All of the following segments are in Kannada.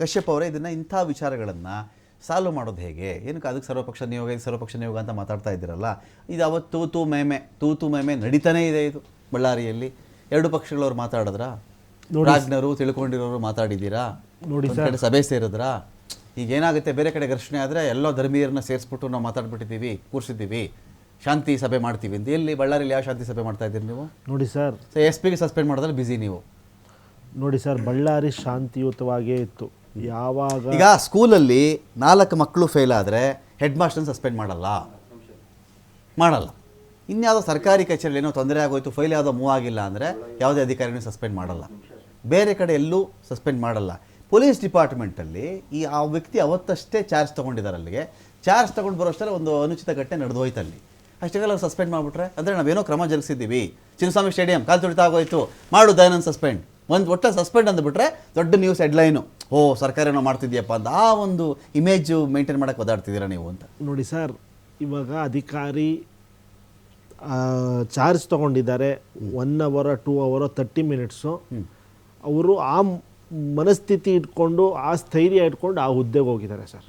ಕಶ್ಯಪ್ ಅವರೇ ಇದನ್ನ ಇಂಥ ವಿಚಾರಗಳನ್ನ ಸಾಲ್ವ್ ಮಾಡೋದು ಹೇಗೆ? ಏನಕ್ಕೆ ಅದಕ್ಕೆ ಸರ್ವಪಕ್ಷ ನಿಯೋಗ ಇದು ಸರ್ವಪಕ್ಷ ನಿಯೋಗ ಅಂತ ಮಾತಾಡ್ತಾ ಇದ್ದೀರಲ್ಲ? ಇದು ಅವತ್ತು ತೂತು ಮೇಮೆ ತೂತು ಮೇಮೆ ನಡೀತಾನೇ ಇದೆ ಇದು ಬಳ್ಳಾರಿಯಲ್ಲಿ. ಎರಡು ಪಕ್ಷಗಳವ್ರು ಮಾತಾಡಿದ್ರಾ? ರಾಜ್ನರು ತಿಳ್ಕೊಂಡಿರೋರು ಮಾತಾಡಿದ್ದೀರಾ? ನೋಡಿ ಕಡೆ ಸಭೆ ಸೇರಿದ್ರಾ? ಈಗ ಏನಾಗುತ್ತೆ ಬೇರೆ ಕಡೆ ಘರ್ಷಣೆ ಆದರೆ ಎಲ್ಲ ಧರ್ಮೀಯರನ್ನ ಸೇರಿಸ್ಬಿಟ್ಟು ನಾವು ಮಾತಾಡ್ಬಿಟ್ಟಿದ್ದೀವಿ ಕೂರಿಸಿದ್ದೀವಿ ಶಾಂತಿ ಸಭೆ ಮಾಡ್ತೀವಿ ಅಂತ. ಎಲ್ಲಿ ಬಳ್ಳಾರಿಯಲ್ಲಿ ಯಾವ ಶಾಂತಿ ಸಭೆ ಮಾಡ್ತಾ ಇದ್ದೀರಿ ನೀವು? ನೋಡಿ ಸರ್. ಎಸ್ ಪಿಗೆ ಸಸ್ಪೆಂಡ್ ಮಾಡಿದ್ರೆ ಬಿಸಿ ನೀವು. ನೋಡಿ ಸರ್, ಬಳ್ಳಾರಿ ಶಾಂತಿಯುತವಾಗೇ ಇತ್ತು. ಯಾವಾಗ ಈಗ ಸ್ಕೂಲಲ್ಲಿ ನಾಲ್ಕು ಮಕ್ಕಳು ಫೇಲ್ ಆದರೆ ಹೆಡ್ ಮಾಸ್ಟರ್ನ ಸಸ್ಪೆಂಡ್ ಮಾಡಲ್ಲ. ಮಾಡಲ್ಲ. ಇನ್ಯಾವುದೋ ಸರ್ಕಾರಿ ಕಚೇರಿಯಲ್ಲಿ ಏನೋ ತೊಂದರೆ ಆಗೋಯ್ತು ಫೈಲ್ ಯಾವುದೋ ಮೂವ್ ಆಗಿಲ್ಲ ಅಂದರೆ ಯಾವುದೇ ಅಧಿಕಾರಿನೂ ಸಸ್ಪೆಂಡ್ ಮಾಡಲ್ಲ. ಬೇರೆ ಕಡೆ ಎಲ್ಲೂ ಸಸ್ಪೆಂಡ್ ಮಾಡಲ್ಲ. ಪೊಲೀಸ್ ಡಿಪಾರ್ಟ್ಮೆಂಟಲ್ಲಿ ಈ ಆ ವ್ಯಕ್ತಿ ಅವತ್ತಷ್ಟೇ ಚಾರ್ಜ್ ತೊಗೊಂಡಿದ್ದಾರೆ ಅಲ್ಲಿಗೆ. ಚಾರ್ಜ್ ತೊಗೊಂಡು ಬರೋಷ್ಟರಲ್ಲಿ ಒಂದು ಅನುಚಿತ ಘಟನೆ ನಡೆದು ಹೋಯ್ತು ಅಲ್ಲಿ. ಅಷ್ಟೆಲ್ಲ ಸಸ್ಪೆಂಡ್ ಮಾಡಿಬಿಟ್ರೆ, ಅಂದರೆ ನಾವೇನೋ ಕ್ರಮ ಜರುಗಿಸಿದ್ದೀವಿ. ಚಿನ್ನಸ್ವಾಮಿ ಸ್ಟೇಡಿಯಂ, ಕಾಲು ತುಳಿತಾ ಆಗೋಯ್ತು ಮಾಡು ದಯಾನಂದ್ ಸಸ್ಪೆಂಡ್. ಒಂದು ಒಟ್ಟ ಸಸ್ಪೆಂಡ್ ಅಂದ್ಬಿಟ್ರೆ ದೊಡ್ಡ ನ್ಯೂಸ್ ಹೆಡ್ಲೈನು ಓ ಸರ್ಕಾರ ಏನೋ ಮಾಡ್ತಿದ್ಯಪ್ಪ ಅಂತ ಆ ಒಂದು ಇಮೇಜು ಮೇಂಟೈನ್ ಮಾಡೋಕ್ಕೆ ಒದಾಡ್ತಿದ್ದೀರಾ ನೀವು ಅಂತ. ನೋಡಿ ಸರ್ ಇವಾಗ ಅಧಿಕಾರಿ ಚಾರ್ಜ್ ತಗೊಂಡಿದ್ದಾರೆ. ಒನ್ ಅವರ ಟೂ ಅವರ ತರ್ಟಿ ಮಿನಿಟ್ಸು ಅವರು ಆ ಮನಸ್ಥಿತಿ ಇಟ್ಕೊಂಡು ಆ ಸ್ಥೈರ್ಯ ಇಟ್ಕೊಂಡು ಆ ಹುದ್ದೆಗೆ ಹೋಗಿದ್ದಾರೆ ಸರ್.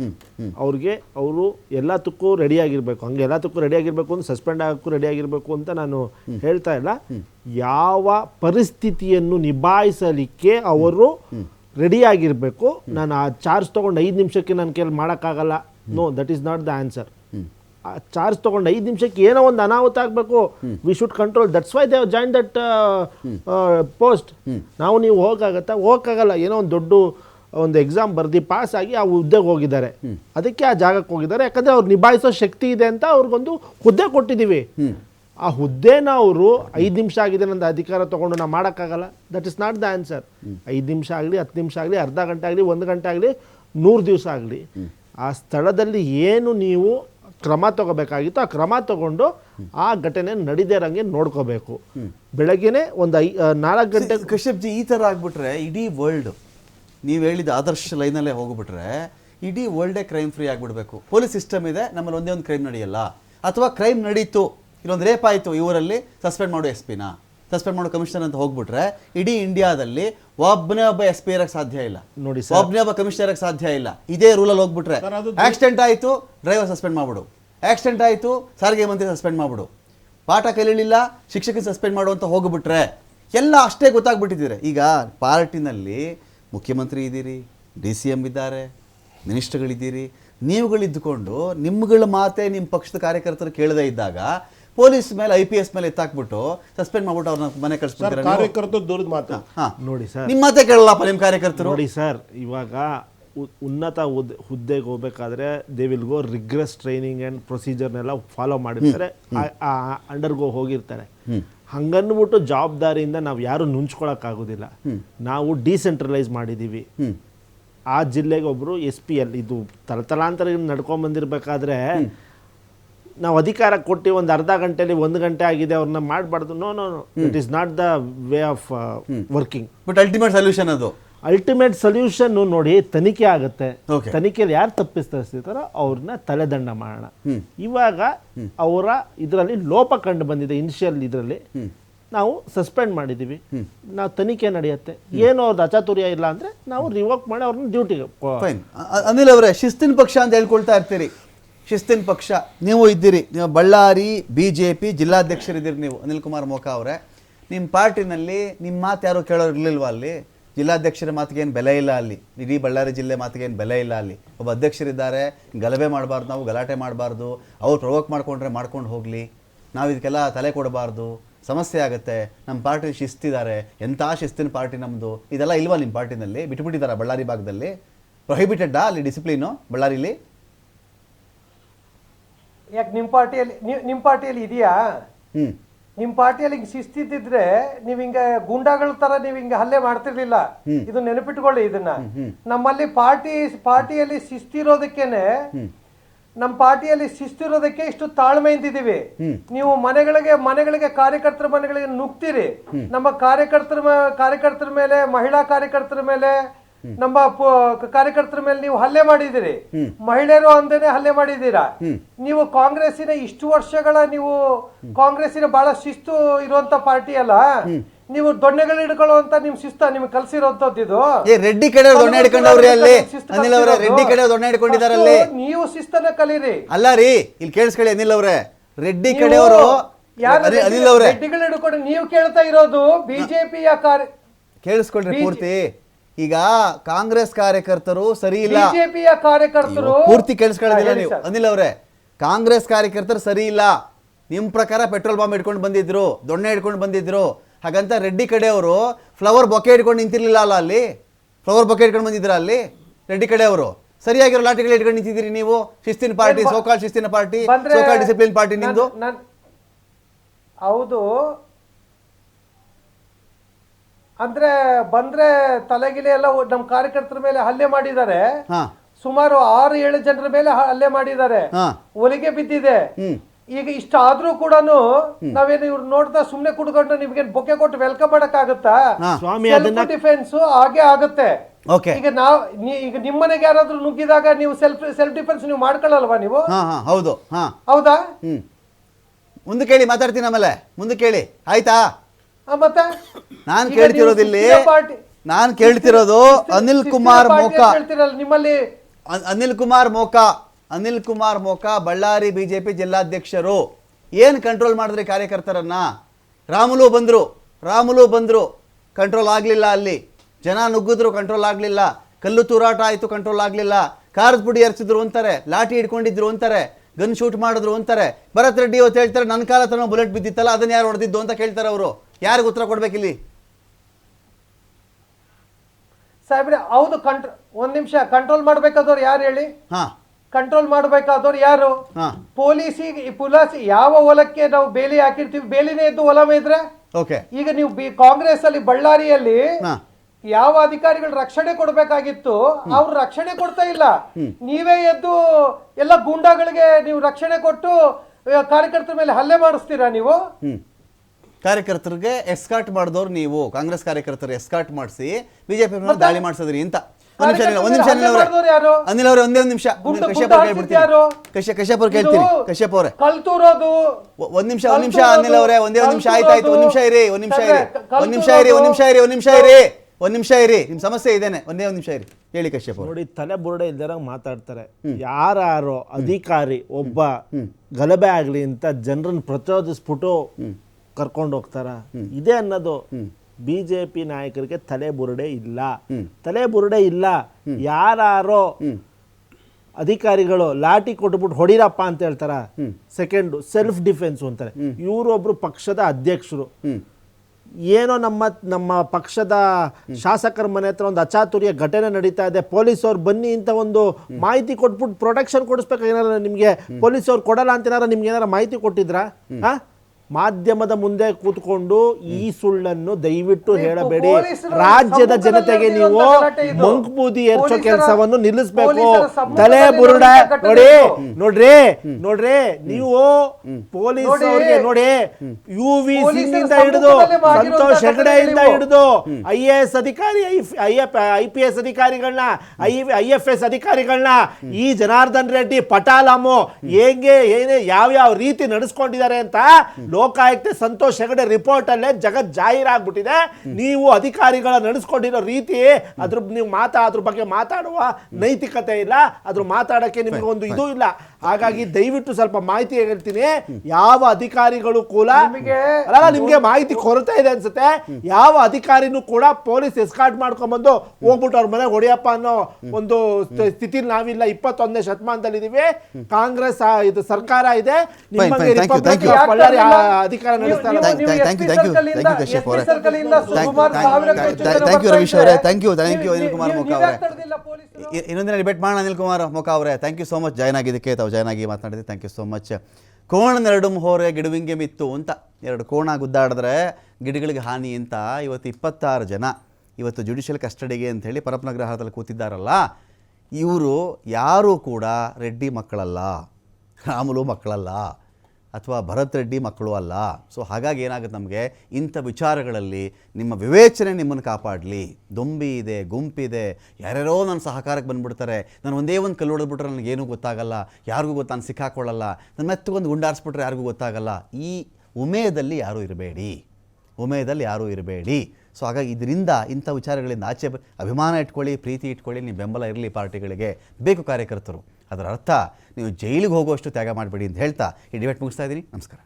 ಅವ್ರಿಗೆ ಅವರು ಎಲ್ಲದಕ್ಕೂ ರೆಡಿಯಾಗಿರಬೇಕು ಹಂಗೆ ಎಲ್ಲದಕ್ಕೂ ರೆಡಿಯಾಗಿರಬೇಕು ಅಂತ ಸಸ್ಪೆಂಡ್ ಆಗೋಕ್ಕೂ ರೆಡಿಯಾಗಿರಬೇಕು ಅಂತ ನಾನು ಹೇಳ್ತಾ ಇಲ್ಲ. ಯಾವ ಪರಿಸ್ಥಿತಿಯನ್ನು ನಿಭಾಯಿಸಲಿಕ್ಕೆ ಅವರು ರೆಡಿಯಾಗಿರಬೇಕು ನಾನು ಆ ಚಾರ್ಜ್ ತೊಗೊಂಡು ಐದು ನಿಮಿಷಕ್ಕೆ ನನ್ನ ಕೇಳಿ ಮಾಡೋಕ್ಕಾಗಲ್ಲ. No that is not the answer charge ತೊಗೊಂಡು ಐದು ನಿಮಿಷಕ್ಕೆ ಏನೋ ಒಂದು ಅನಾಹುತ ಆಗಬೇಕು. We should control that's why they've join that post ನಾವು ನೀವು ಹೋಗಾಗತ್ತಾ? ಹೋಗಕ್ಕಾಗಲ್ಲ ಏನೋ ಒಂದು ದೊಡ್ಡ ಒಂದು ಎಕ್ಸಾಮ್ ಬರ್ದು ಪಾಸ್ ಆಗಿ ಆ ಹುದ್ದೆಗೆ ಹೋಗಿದ್ದಾರೆ. ಅದಕ್ಕೆ ಆ ಜಾಗಕ್ಕೆ ಹೋಗಿದ್ದಾರೆ. ಯಾಕಂದರೆ ಅವ್ರು ನಿಭಾಯಿಸೋ ಶಕ್ತಿ ಇದೆ ಅಂತ ಅವ್ರಿಗೊಂದು ಹುದ್ದೆ ಕೊಟ್ಟಿದ್ದೀವಿ. ಆ ಹುದ್ದೆನ ಅವರು ಐದು ನಿಮಿಷ ಆಗಿದೆ ನನ್ನ ಅಧಿಕಾರ ತೊಗೊಂಡು ನಾವು ಮಾಡೋಕ್ಕಾಗಲ್ಲ. That is not the answer ಐದು ನಿಮಿಷ ಆಗಲಿ, ಹತ್ತು ನಿಮಿಷ ಆಗಲಿ, ಅರ್ಧ ಗಂಟೆ ಆಗಲಿ, ಒಂದು ಗಂಟೆ ಆಗಲಿ, ನೂರು ದಿವಸ ಆಗಲಿ. ಆ ಸ್ಥಳದಲ್ಲಿ ಏನು ನೀವು ಕ್ರಮ ತಗೋಬೇಕಾಗಿತ್ತು. ಆ ಕ್ರಮ ತಗೊಂಡು ಆ ಘಟನೆ ನಡೀದೇ ಇರಂಗೆ ನೋಡ್ಕೋಬೇಕು. ಬೆಳಗ್ಗೆನೆ ಒಂದು ಐ ನಾಲ್ಕು ಗಂಟೆ ಕಶ್ಯಪ್ ಜಿ ಈ ಥರ ಆಗ್ಬಿಟ್ರೆ ಇಡೀ ವರ್ಲ್ಡ್ ನೀವು ಹೇಳಿದ ಆದರ್ಶ ಲೈನಲ್ಲೇ ಹೋಗ್ಬಿಟ್ರೆ ಇಡೀ ವರ್ಲ್ಡೇ ಕ್ರೈಮ್ ಫ್ರೀ ಆಗಿಬಿಡ್ಬೇಕು. ಪೊಲೀಸ್ ಸಿಸ್ಟಮ್ ಇದೆ ನಮ್ಮಲ್ಲಿ ಒಂದೇ ಒಂದು ಕ್ರೈಮ್ ನಡೆಯಲ್ಲ. ಅಥವಾ ಕ್ರೈಮ್ ನಡೀತು ಇಲ್ಲೊಂದು ರೇಪ್ ಆಯಿತು ಇವರಲ್ಲಿ ಸಸ್ಪೆಂಡ್ ಮಾಡು ಎಸ್ ಪಿನ ಸಸ್ಪೆಂಡ್ ಮಾಡೋ ಕಮಿಷನರ್ ಅಂತ ಹೋಗ್ಬಿಟ್ರೆ ಇಡೀ ಇಂಡಿಯಾದಲ್ಲಿ ಒಬ್ಬನೇ ಒಬ್ಬ ಎಸ್ ಪಿ ಇರಕ್ಕೆ ಸಾಧ್ಯ ಇಲ್ಲ. ನೋಡಿ ಒಬ್ಬನೇ ಒಬ್ಬ ಕಮಿಷನರ್ ಇರಕ್ಕೆ ಸಾಧ್ಯ ಇಲ್ಲ. ಇದೇ ರೂಲಲ್ಲಿ ಹೋಗ್ಬಿಟ್ರೆ ಆಕ್ಸಿಡೆಂಟ್ ಆಯಿತು ಡ್ರೈವರ್ ಸಸ್ಪೆಂಡ್ ಮಾಡ್ಬಿಡು. ಆಕ್ಸಿಡೆಂಟ್ ಆಯಿತು ಸಾರಿಗೆ ಮಂತ್ರಿ ಸಸ್ಪೆಂಡ್ ಮಾಡ್ಬಿಡು. ಪಾಠ ಕಲೀಲಿಲ್ಲ ಶಿಕ್ಷಕ ಸಸ್ಪೆಂಡ್ ಮಾಡು ಅಂತ ಹೋಗ್ಬಿಟ್ರೆ ಎಲ್ಲ ಅಷ್ಟೇ ಗೊತ್ತಾಗ್ಬಿಟ್ಟಿದ್ದೀರಿ. ಈಗ ಪಾರ್ಟಿನಲ್ಲಿ ಮುಖ್ಯಮಂತ್ರಿ ಇದ್ದೀರಿ ಡಿ ಸಿ ಎಂ ಇದ್ದಾರೆ ಮಿನಿಸ್ಟರ್ಗಳಿದ್ದೀರಿ ನೀವುಗಳಿದ್ದುಕೊಂಡು ನಿಮ್ಗಳ ಮಾತೆ ನಿಮ್ಮ ಪಕ್ಷದ ಕಾರ್ಯಕರ್ತರು ಕೇಳದೇ ಇದ್ದಾಗ ಪೊಲೀಸ್ ಮೇಲೆ ಐ ಪಿ ಎಸ್ ಮೇಲೆ ಎತ್ತಾಕ್ಬಿಟ್ಟು ಸಸ್ಪೆಂಡ್ ಮಾಡ್ಬಿಟ್ಟು ಅವ್ರನ್ನ ಮನೆ ಕಳಿಸ್ಬಿಡ್ತಾರೆ ಕಾರ್ಯಕರ್ತರು ದೂರದ ಮಾತು. ಹಾ ನೋಡಿ ಸರ್. ನಿಮ್ಮ ಮಾತೇ ಕೇಳಲ್ಲಪ್ಪ ನಿಮ್ಮ ಕಾರ್ಯಕರ್ತರು. ನೋಡಿ ಸರ್ ಇವಾಗ ಉನ್ನತ ಹುದ್ದೆ ಹುದ್ದೆಗೆ ಹೋಗ್ಬೇಕಾದ್ರೆ they will go rigorous training and ಪ್ರೊಸೀಜರ್ನೆಲ್ಲ follow ಮಾಡಿರ್ತಾರೆ. ಅಂಡರ್ಗೋ ಹೋಗಿರ್ತಾರೆ. ಹಂಗನ್ಬಿಟ್ಟು ಜವಾಬ್ದಾರಿಯಿಂದ ನಾವು ಯಾರು ನುಂಚ್ಕೊಳಕ್ಕಾಗೋದಿಲ್ಲ ನಾವು ಡಿಸೆಂಟ್ರಲೈಸ್ ಮಾಡಿದ್ದೀವಿ ಆ ಜಿಲ್ಲೆಗೆ ಒಬ್ಬರು ಎಸ್ ಪಿ ಎಲ್ ಇದು ತಲತಲಾಂತರ ನಡ್ಕೊಂಬಂದಿರ್ಬೇಕಾದ್ರೆ ನಾವು ಅಧಿಕಾರ ಕೊಟ್ಟು ಒಂದು ಅರ್ಧ ಗಂಟೆಯಲ್ಲಿ ಒಂದು ಗಂಟೆ ಆಗಿದೆ ಅವ್ರನ್ನ ಮಾಡಬಾರ್ದು. No no no it is not the way of working but ultimate solution ಅದು. ಅಲ್ಟಿಮೇಟ್ ಸೊಲ್ಯೂಷನ್ ನೋಡಿ ತನಿಖೆ ಆಗುತ್ತೆ. ತನಿಖೆಯಲ್ಲಿ ಯಾರು ತಪ್ಪಿಸ್ತಾರೋ ಅವ್ರನ್ನ ತಲೆದಂಡ ಮಾಡೋಣ. ಇವಾಗ ಅವರ ಇದರಲ್ಲಿ ಲೋಪ ಕಂಡು ಬಂದಿದೆ ಇನಿಷಿಯಲ್ ಇದರಲ್ಲಿ. ನಾವು ಸಸ್ಪೆಂಡ್ ಮಾಡಿದ್ದೀವಿ ನಾವು ತನಿಖೆ ನಡೆಯುತ್ತೆ. ಏನು ಅವ್ರದ್ದು ಅಚಾತುರ್ಯ ಇಲ್ಲ ಅಂದರೆ ನಾವು ರಿವೋಕ್ ಮಾಡಿ ಅವ್ರನ್ನ ಡ್ಯೂಟಿಗೆ ಅನಿಲ್ ಅವರೇ ಶಿಸ್ತಿನ ಪಕ್ಷ ಅಂತ ಹೇಳ್ಕೊಳ್ತಾ ಇರ್ತೀರಿ. ಶಿಸ್ತಿನ ಪಕ್ಷ. ನೀವು ಇದ್ದೀರಿ. ನೀವು ಬಳ್ಳಾರಿ ಬಿ ಜೆ ಪಿ ಜಿಲ್ಲಾಧ್ಯಕ್ಷರಿದ್ದೀರಿ ನೀವು ಅನಿಲ್ ಕುಮಾರ್ ಮೋಕಾ ಅವರೇ. ನಿಮ್ಮ ಪಾರ್ಟಿನಲ್ಲಿ ನಿಮ್ಮ ಮಾತು ಯಾರು ಕೇಳೋರು ಇರಲಿಲ್ವಾ ಅಲ್ಲಿ? ಜಿಲ್ಲಾಧ್ಯಕ್ಷರ ಮಾತಿಗೆ ಏನು ಬೆಲೆ ಇಲ್ಲ ಅಲ್ಲಿ. ಇಡೀ ಬಳ್ಳಾರಿ ಜಿಲ್ಲೆ ಮಾತಿಗೆ ಏನು ಬೆಲೆ ಇಲ್ಲ ಅಲ್ಲಿ. ಒಬ್ಬ ಅಧ್ಯಕ್ಷರಿದ್ದಾರೆ, ಗಲಭೆ ಮಾಡಬಾರ್ದು, ನಾವು ಗಲಾಟೆ ಮಾಡಬಾರ್ದು, ಅವ್ರು ಪ್ರವೋಕ್ ಮಾಡ್ಕೊಂಡ್ರೆ ಮಾಡ್ಕೊಂಡು ಹೋಗಲಿ. ನಾವು ಇದಕ್ಕೆಲ್ಲ ತಲೆ ಕೊಡಬಾರ್ದು. ಸಮಸ್ಯೆ ಆಗುತ್ತೆ. ನಮ್ಮ ಪಾರ್ಟಿ ಶಿಸ್ತಿದ್ದಾರೆ. ಎಂಥ ಶಿಸ್ತಿನ ಪಾರ್ಟಿ ನಮ್ಮದು ಇದೆಲ್ಲ ಇಲ್ವಾ ನಿಮ್ಮ ಪಾರ್ಟಿನಲ್ಲಿ? ಬಿಟ್ಬಿಟ್ಟಿದ್ದಾರೆ ಬಳ್ಳಾರಿ ಭಾಗದಲ್ಲಿ? ಪ್ರೊಹಿಬಿಟೆಡ್ಡಾ ಅಲ್ಲಿ ಡಿಸಿಪ್ಲಿನು ಬಳ್ಳಾರಿಲಿ? ಯಾಕೆ ನಿಮ್ಮ ಪಾರ್ಟಿಯಲ್ಲಿ ನಿಮ್ಮ ಪಾರ್ಟಿಯಲ್ಲಿ ಇದೆಯಾ? ಹ್ಞೂ ನಿಮ್ಮ ಪಾರ್ಟಿಯಲ್ಲಿ ಹಿಂಗೆ ಶಿಸ್ತಿದ್ದಿದ್ರೆ ನೀವು ಹಿಂಗೆ ಗುಂಡಾಗಳ ತರ ನೀವು ಹಿಂಗೆ ಹಲ್ಲೆ ಮಾಡ್ತಿರ್ಲಿಲ್ಲ. ಇದು ನೆನಪಿಟ್ಕೊಳ್ಳಿ ಇದನ್ನ. ನಮ್ಮಲ್ಲಿ ಪಾರ್ಟಿ ಪಾರ್ಟಿಯಲ್ಲಿ ಶಿಸ್ತಿರೋದಕ್ಕೇನೆ ನಮ್ಮ ಪಾರ್ಟಿಯಲ್ಲಿ ಶಿಸ್ತಿರೋದಕ್ಕೆ ಇಷ್ಟು ತಾಳ್ಮೆಯಿಂದಿದ್ದೀವಿ. ನೀವು ಮನೆಗಳಿಗೆ ಮನೆಗಳಿಗೆ ಕಾರ್ಯಕರ್ತರ ಮನೆಗಳಿಗೆ ನುಗ್ತೀರಿ ನಮ್ಮ ಕಾರ್ಯಕರ್ತರ ಕಾರ್ಯಕರ್ತರ ಮೇಲೆ ಮಹಿಳಾ ಕಾರ್ಯಕರ್ತರ ಮೇಲೆ ನಮ್ಮ ಕಾರ್ಯಕರ್ತರ ಮೇಲೆ ನೀವು ಹಲ್ಲೆ ಮಾಡಿದಿರಿ ಮಹಿಳೆಯರು ಅಂದೇನೆ ಹಲ್ಲೆ ಮಾಡಿದ್ದೀರಾ? ನೀವು ಕಾಂಗ್ರೆಸ್ಸಿನ ಇಷ್ಟು ವರ್ಷಗಳ ನೀವು ಕಾಂಗ್ರೆಸ್ಸಿನ ಬಹಳ ಶಿಸ್ತು ಇರುವಂತ ಪಾರ್ಟಿ ಅಲ್ಲ? ನೀವು ದೊಣ್ಣೆಗಳು ಹಿಡ್ಕೊಳ್ಳುವಂತ ನಿಮ್ ಶಿಸ್ತ? ನಿಮ್ಗೆ ಕಲ್ಸಿರೋಂಥದ್ದು ಇದು? ರೆಡ್ಡಿ ಕಡೆ ದೊಣ್ಣೆ ಹಿಡ್ಕೊಂಡವ್ರಿ ಅಲ್ಲಿ. ಅನಿಲ್ ಅವರ ರೆಡ್ಡಿ ಕಡೆ ದೊಣ್ಣೆ ಹಿಡ್ಕೊಂಡಿದ್ದಾರೆ ಅಲ್ಲಿ. ನೀವು ಶಿಸ್ತನ್ನ ಕಲೀರಿ. ಅಲ್ಲ ರೀ ಇಲ್ಲಿ ಕೇಳಿಸ್ಕೊಳ್ಳಿ ಅನಿಲ್ ಅವ್ರೆ. ರೆಡ್ಡಿ ಕಡೆ ಕಡೆಯವರು ಅನಿಲ್- ಅವರ. ಅವರೇ ರೆಡ್ಡಿಗಳು ಹಿಡ್ಕೊಂಡು ನೀವು ಕೇಳ್ತಾ ಇರೋದು ಬಿಜೆಪಿಯ ಕಾರ್ಯ ಕೇಳಿಸ್ಕೊಳ್ರಿ ಪೂರ್ತಿ. ಈಗ ಕಾಂಗ್ರೆಸ್ ಕಾರ್ಯಕರ್ತರು ಸರಿ ಇಲ್ಲ. ಬಿಜೆಪಿಯ ಕಾರ್ಯಕರ್ತರು ಪೂರ್ತಿ ಕೇಳಿಸ್ಕೊಳ್ಳೋದಿಲ್ಲ ನೀವು. ಅನಿಲ್ ಅವರೇ ಕಾಂಗ್ರೆಸ್ ಕಾರ್ಯಕರ್ತರು ಸರಿ ಇಲ್ಲ. ನಿಮ್ ಪ್ರಕಾರ ಪೆಟ್ರೋಲ್ ಬಾಂಬ್ ಇಟ್ಕೊಂಡು ಬಂದಿದ್ರು ದೊಣ್ಣೆ ಇಟ್ಕೊಂಡು ಬಂದಿದ್ರು ಹಾಗಂತ ರೆಡ್ಡಿ ಕಡೆಯವರು ಫ್ಲವರ್ ಬೊಕೆ ಇಟ್ಕೊಂಡು ನಿಂತಿರ್ಲಿಲ್ಲ ಅಲ್ಲ ಅಲ್ಲಿ? ಫ್ಲವರ್ ಬೊಕೆ ಇಟ್ಕೊಂಡು ಬಂದಿದ್ರ ಅಲ್ಲಿ? ರೆಡ್ಡಿ ಕಡೆಯವರು. ಸರಿಯಾಗಿರೋ ಲಾಟಿಗಳು ಇಟ್ಕೊಂಡು ನಿಂತಿದ್ದೀರಿ ನೀವು? ಶಿಸ್ತಿನ ಪಾರ್ಟಿ ಸೋಕಾಲ್ ಶಿಸ್ತಿನ party so call discipline party ನಿಮ್ದು? ಹೌದು. ಅಂದ್ರೆ ಬಂದ್ರೆ ತಲೆಗಿಲೆ ಎಲ್ಲ ನಮ್ಮ ಕಾರ್ಯಕರ್ತರ ಮೇಲೆ ಹಲ್ಲೆ ಮಾಡಿದ್ದಾರೆ. ಹಾ. ಸುಮಾರು ಆರು ಏಳು ಜನರ ಮೇಲೆ ಹಲ್ಲೆ ಮಾಡಿದ್ದಾರೆ. ಹಾ. ಒಲಿಗೆ ಬಿದ್ದಿದೆ. ಈಗ ಇಷ್ಟ ಆದ್ರೂ ಕೂಡ ನಾವೇನು ಇವ್ರು ನೋಡ್ತಾ ಸುಮ್ನೆ ಕುಡ್ಕೊಂಡು ನಿಮ್ಗೆ ಬೊಕ್ಕೆ ಕೊಟ್ಟು ವೆಲ್ಕಮ್ ಮಾಡಕ್ ಆಗುತ್ತಾ ಸ್ವಾಮಿ ಅದನ್ನ ಡಿಫೆನ್ಸ್ ಹಾಗೆ ಆಗುತ್ತೆ. ಓಕೆ. ಈಗ ನಾವ್ ಈಗ ನಿಮ್ಮನೆಗೆ ಯಾರಾದ್ರೂ ನುಗ್ಗಿದಾಗ ನೀವು ಸೆಲ್ಫ್ ಸೆಲ್ಫ್ ಡಿಫೆನ್ಸ್ ನೀವು ಮಾಡ್ಕೊಳ್ಳಲ್ವಾ ನೀವು? ಹೌದು. ಹೌದಾ? ಹ್ಮ್. ಮುಂದೆ ಕೇಳಿ ಮಾತಾಡ್ತೀನಿ ಆಮೇಲೆ. ಮುಂದೆ ಕೇಳಿ. ಆಯ್ತಾ? ಮತ್ತೆ? ನಾನು ಕೇಳ್ತಿರೋದು ಇಲ್ಲಿ ನಾನು ಕೇಳ್ತಿರೋದು ಅನಿಲ್ ಕುಮಾರ್ ಮೋಕಾ. ನಿಮ್ಮಲ್ಲಿ? ಅನಿಲ್ ಕುಮಾರ್ ಮೋಕ. ಅನಿಲ್ ಕುಮಾರ್ ಮೋಕ ಬಳ್ಳಾರಿ ಬಿಜೆಪಿ ಜಿಲ್ಲಾಧ್ಯಕ್ಷರು. ಏನು ಕಂಟ್ರೋಲ್ ಮಾಡಿದ್ರಿ ಕಾರ್ಯಕರ್ತರನ್ನ? ರಾಮುಲು ಬಂದ್ರು. ರಾಮುಲು ಬಂದ್ರು. ಕಂಟ್ರೋಲ್ ಆಗಲಿಲ್ಲ ಅಲ್ಲಿ. ಜನ ನುಗ್ಗಿದ್ರು ಕಂಟ್ರೋಲ್ ಆಗಲಿಲ್ಲ. ಕಲ್ಲು ತೂರಾಟ ಆಯಿತು ಕಂಟ್ರೋಲ್ ಆಗಲಿಲ್ಲ. ಕಾರದ ಪುಡಿ ಎರಚಿದ್ರು ಅಂತಾರೆ. ಲಾಠಿ ಹಿಡ್ಕೊಂಡಿದ್ರು ಅಂತಾರೆ. ಗನ್ ಶೂಟ್ ಮಾಡಿದ್ರು ಅಂತಾರೆ. ಭರತ್ ರೆಡ್ಡಿ ಇವತ್ತು ಹೇಳ್ತಾರೆ ನನ್ನ ಕಾಲ ತನಕ ಬುಲೆಟ್ ಬಿದ್ದಿತ್ತಲ್ಲ ಅದನ್ನ ಯಾರು ಹೊಡೆದಿದ್ದು? ಅಂತ ಕೇಳ್ತಾರೆ ಅವರು. ಯಾರಿಗೆ ಉತ್ತರ ಕೊಡ್ಬೇಕಿಲ್ಲಿ ಸಾಹೇಬ್ರೆ ಹೌದು ಕಂಟ್ರೋ ಒಂದ್ ನಿಮಿಷ ಕಂಟ್ರೋಲ್ ಮಾಡ್ಬೇಕಾದವ್ರು ಯಾರು ಹೇಳಿ? ಹಾ. ಕಂಟ್ರೋಲ್ ಮಾಡ್ಬೇಕಾದವ್ರು ಯಾರು? ಹಾ. ಪೊಲೀಸಿಗೆ ಈ ಪೊಲೀಸ್ ಯಾವ ಹೊಲಕ್ಕೆ ನಾವು ಬೇಲಿ ಹಾಕಿರ್ತೀವಿ ಬೇಲಿನೇ ಇದ್ದು ಹೊಲ ಮೇದ್ರೆ ಓಕೆ. ಈಗ ನೀವು ಬಿ ಕಾಂಗ್ರೆಸ್ ಅಲ್ಲಿ ಬಳ್ಳಾರಿಯಲ್ಲಿ ಹಾ. ಯಾವ ಅಧಿಕಾರಿಗಳು ರಕ್ಷಣೆ ಕೊಡ್ಬೇಕಾಗಿತ್ತು ಅವ್ರು ರಕ್ಷಣೆ ಕೊಡ್ತಾ ಇಲ್ಲ. ನೀವೇ ಎದ್ದು ಎಲ್ಲ ಗೂಂಡಾಗಳಿಗೆ ನೀವು ರಕ್ಷಣೆ ಕೊಟ್ಟು ಆ, ಕಾರ್ಯಕರ್ತರ ಮೇಲೆ ಹಲ್ಲೆ ಮಾಡಿಸ್ತೀರಾ ನೀವು? ಹ್ಮ್. ಕಾರ್ಯಕರ್ತರಿಗೆ ಎಸ್ಕಾರ್ಟ್ ಮಾಡಿದವ್ರು ನೀವು. ಕಾಂಗ್ರೆಸ್ ಕಾರ್ಯಕರ್ತರು ಎಸ್ಕಾರ್ಟ್ ಮಾಡಿಸಿ ಬಿಜೆಪಿ ದಾಳಿ ಮಾಡಿಸಿದ್ರಿ ಅಂತ. ಒಂದ್ ನಿಮಿಷ ಅನಿಲ್, ಒಂದ್ ನಿಮಿಷ ಅನಿಲ್ ಅವರೇ. ಅನಿಲ್ ಅವ್ರೆ ಒಂದೇ ಒಂದ್ ನಿಮಿಷ ಕಶ್ಯಪ್ ಅವ್ರು ಹೇಳ್ಬಿಡ್ತೀನಿ? ಕೇಳ್ಬಿಡ್ತೀನಿ ಕಶ್ಯ ಕಶ್ಯಪ್ ಅವ್ರು ಕೇಳ್ತೀನಿ. ಕಶ್ಯಪ್ ಅವ್ರೆ. ಕಲ್ತೂರೋದು ಒಂದ್ ನಿಮಿಷ ಒಂದ್ ನಿಮಿಷ ಅನಿಲ್ ಅವ್ರೆ ಒಂದೇ ಒಂದ್ ನಿಮಿಷ ಆಯ್ತು ಆಯ್ತು ಒಂದ್ ನಿಮಿಷ ಇರಿ ಒಂದ್ ನಿಮಿಷ ಇರಿ. ಒಂದ್ ನಿಮಿಷ ಇರಿ ಒಂದ್ ನಿಮಿಷ ಇರಿ ಒಂದ್ ನಿಮಿಷ ಇರಿ. ಒಂದ್ ನಿಮಿಷ ಇರಿ. ನಿಮ್ ಸಮಸ್ಯೆ ಇದೇನೆ. ಒಂದೇ ಒಂದ್ ನಿಮಿಷ ಇರಿ. ಹೇಳಿ ಕಶ್ಯಪ್ ನೋಡಿ ತಲೆ ಬುರುಡೆ ಇಲ್ದಿರಂಗ್ ಮಾತಾಡ್ತಾರೆ. ಯಾರು ಅಧಿಕಾರಿ ಒಬ್ಬ ಗಲಭೆ ಆಗ್ಲಿ ಅಂತ ಜನರನ್ನ ಪ್ರಚೋದಿಸ್ಬಿಟ್ಟು ಕರ್ಕೊಂಡು ಹೋಗ್ತಾರ? ಇದೆ ಅನ್ನೋದು ಬಿಜೆಪಿ ನಾಯಕರಿಗೆ ತಲೆ ಬುರುಡೆ ಇಲ್ಲ. ತಲೆ ಬುರುಡೆ ಇಲ್ಲ. ಯಾರೋ ಅಧಿಕಾರಿಗಳು ಲಾಠಿ ಕೊಟ್ಬಿಟ್ಟು ಹೊಡಿರಪ್ಪ ಅಂತ ಹೇಳ್ತಾರ? ಸೆಕೆಂಡು ಸೆಲ್ಫ್ ಡಿಫೆನ್ಸ್ ಅಂತಾರೆ. ಇವರೊಬ್ರು ಪಕ್ಷದ ಅಧ್ಯಕ್ಷರು. ಏನೋ ನಮ್ಮ ನಮ್ಮ ಪಕ್ಷದ ಶಾಸಕರ ಮನೆ ಹತ್ರ ಒಂದು ಅಚಾತುರ್ಯ ಘಟನೆ ನಡೀತಾ ಇದೆ. ಪೊಲೀಸ್ ಅವ್ರು ಬನ್ನಿ ಅಂತ ಒಂದು ಮಾಹಿತಿ ಕೊಟ್ಬಿಟ್ಟು ಪ್ರೊಟೆಕ್ಷನ್ ಕೊಡಿಸ್ಬೇಕು ಏನಾರ ನಿಮಗೆ ಪೊಲೀಸ್ ಅವ್ರು ಕೊಡಲ್ಲ ಅಂತ ಏನಾರ ನಿಮ್ಗೆ ಏನಾರ ಮಾಹಿತಿ ಕೊಟ್ಟಿದ್ರಾ? ಹಾ? ಮಾಧ್ಯಮದ ಮುಂದೆ ಕೂತ್ಕೊಂಡು ಈ ಸುಳ್ಳನ್ನು ದಯವಿಟ್ಟು ಹೇಳಬೇಡಿ. ರಾಜ್ಯದ ಜನತೆಗೆ ನೀವು. ಮಂಕ್ ಬೂದಿ ಪೊಲೀಸರ- ಕೆಲಸವನ್ನು ನಿಲ್ಲಿಸ್ಬೇಕು. ತಲೆ ಬುರುಡ ನೋಡಿ ನೋಡ್ರಿ ನೋಡ್ರಿ ನೀವು ಪೊಲೀಸ್ ಅವರಿಗೆ ನೋಡಿ. ಯು ವಿ ಸಿಂಗ್ ಇಂದ ಹಿಡಿದು ಸಂತೋಷ್ ಹೆಗಡೆ ಇಂದ ಹಿಡಿದು ಐ ಎ ಎಸ್ ಅಧಿಕಾರಿ ಐ ಪಿ ಎಸ್ ಅಧಿಕಾರಿಗಳನ್ನ ಐ ಐ ಎಫ್ ಎಸ್ ಅಧಿಕಾರಿಗಳನ್ನ ಈ ಜನಾರ್ದನ್ ರೆಡ್ಡಿ ಪಟಾಲಾಮು ಹೇಗೆ ಏನೇ ಯಾವ್ಯಾವ ರೀತಿ ನಡೆಸ್ಕೊಂಡಿದ್ದಾರೆ ಅಂತ ಲೋಕಾಯುಕ್ತೆ ಸಂತೋಷ್ ಹೆಗಡೆ ರಿಪೋರ್ಟ್ ಅಲ್ಲೇ ಜಗತ್ ಜಾಹೀರಾಗ್ಬಿಟ್ಟಿದೆ. ನೀವು ಅಧಿಕಾರಿಗಳ ನಡೆಸ್ಕೊಂಡಿರೋ ರೀತಿ ಅದ್ರ ನೀವು ಮಾತಾ ಅದ್ರ ಬಗ್ಗೆ ಮಾತಾಡುವ ನೈತಿಕತೆ ಇಲ್ಲ. ಅದ್ರ ಮಾತಾಡಕ್ಕೆ ನಿಮಗೆ ಒಂದು ಇದು ಇಲ್ಲ. ಹಾಗಾಗಿ ದಯವಿಟ್ಟು ಸ್ವಲ್ಪ ಮಾಹಿತಿ ಹೇಳ್ತೀನಿ. ಯಾವ ಅಧಿಕಾರಿಗಳು ಕೂಡ ನಿಮಗೆ- ಅಲ್ಲ ನಿಮ್ಗೆ ಮಾಹಿತಿ ಕೊರತೆ ಇದೆ ಅನ್ಸುತ್ತೆ. ಯಾವ ಅಧಿಕಾರಿನೂ ಕೂಡ ಪೊಲೀಸ್ ಎಸ್ಕಾರ್ಟ್ ಮಾಡ್ಕೊಂಡ್ಬಂದು ಹೋಗ್ಬಿಟ್ಟು ಅವ್ರ ಮನೆಗೆ ಹೊಡಿಯಪ್ಪ ಅನ್ನೋ ಒಂದು ಸ್ಥಿತಿ ಸ್ಥಿತಿಲಿ ನಾವಿಲ್ಲ. ಇಪ್ಪತ್ತೊಂದನೇ ಶತಮಾನದಲ್ಲಿ ಇದೀವಿ. ಕಾಂಗ್ರೆಸ್ ಇದು ಸರ್ಕಾರ ಇದೆ. ಬಳ್ಳಾರಿ? ಅಧಿಕಾರ ನಡೆಸ್ತಾ ಇನ್ನೊಂದಿನ ಡಿಬೇಟ್ ಮಾಡೋಣ ಅನಿಲ್ ಕುಮಾರ್ ಮುಖ ಅವರೇ. Thank you so much join ಆಗಿದ್ದಕ್ಕೆ ತಾವು ಜಾಯ್ನ್ ಆಗಿ ಮಾತನಾಡಿದ್ದೆ ಥ್ಯಾಂಕ್ ಯು ಸೋ ಮಚ್ ಕೋಣನೆರಡು ಹೋರೆ ಗಿಡವಿಂಗೆ ಮಿತ್ತು ಅಂತ ಎರಡು ಕೋಣ ಗುದ್ದಾಡಿದ್ರೆ ಗಿಡಗಳಿಗೆ ಹಾನಿ ಅಂತ ಇವತ್ತು ಇಪ್ಪತ್ತಾರು ಜನ ಇವತ್ತು ಜುಡಿಷಿಯಲ್ ಕಸ್ಟಡಿಗೆ ಅಂತ ಹೇಳಿ ಕೂತಿದ್ದಾರಲ್ಲ, ಇವರು ಯಾರೂ ಕೂಡ ರೆಡ್ಡಿ ಮಕ್ಕಳಲ್ಲ, ರಾಮುಲು ಮಕ್ಕಳಲ್ಲ ಅಥವಾ ಭರತ್ ರೆಡ್ಡಿ ಮಕ್ಕಳು ಅಲ್ಲ. ಸೊ ಹಾಗಾಗಿ ಏನಾಗುತ್ತೆ ನಮಗೆ? ಇಂಥ ವಿಚಾರಗಳಲ್ಲಿ ನಿಮ್ಮ ವಿವೇಚನೆ ನಿಮ್ಮನ್ನು ಕಾಪಾಡಲಿ. ದೊಂಬಿ ಇದೆ ಗುಂಪಿದೆ ಯಾರ್ಯಾರೋ ನನ್ನ ಸಹಕಾರಕ್ಕೆ ಬಂದುಬಿಡ್ತಾರೆ. ನಾನು ಒಂದೇ ಒಂದು ಕಲ್ಲು ಹೊಡೆದ್ಬಿಟ್ರೆ ನನಗೇನೂ ಗೊತ್ತಾಗಲ್ಲ. ಯಾರಿಗೂ ಗೊತ್ತು ನಾನು ಸಿಕ್ಕಾಕೊಳ್ಳಲ್ಲ. ನನ್ನ ಮೆತ್ತಗೊಂದು ಗುಂಡಾರಿಸ್ಬಿಟ್ರೆ ಯಾರಿಗೂ ಗೊತ್ತಾಗಲ್ಲ. ಈ ಉಮೇದಲ್ಲಿ ಯಾರೂ ಇರಬೇಡಿ. ಉಮೇದಲ್ಲಿ ಯಾರೂ ಇರಬೇಡಿ. ಸೊ ಹಾಗಾಗಿ ಇದರಿಂದ ಇಂಥ ವಿಚಾರಗಳಿಂದ ಆಚೆ ಅಭಿಮಾನ ಇಟ್ಕೊಳ್ಳಿ, ಪ್ರೀತಿ ಇಟ್ಕೊಳ್ಳಿ ನೀವು ಬೆಂಬಲ ಇರಲಿ ಪಾರ್ಟಿಗಳಿಗೆ. ಬೇಕು ಕಾರ್ಯಕರ್ತರು. ಅದರ ಅರ್ಥ ನೀವು ಜೈಲಿಗೆ ಹೋಗುವಷ್ಟು ತ್ಯಾಗ ಮಾಡಬೇಡಿ ಅಂತ ಹೇಳ್ತಾ ಈ ಡಿಬೇಟ್ ಮುಗಿಸ್ತಾ ಇದ್ದೀನಿ. ನಮಸ್ಕಾರ.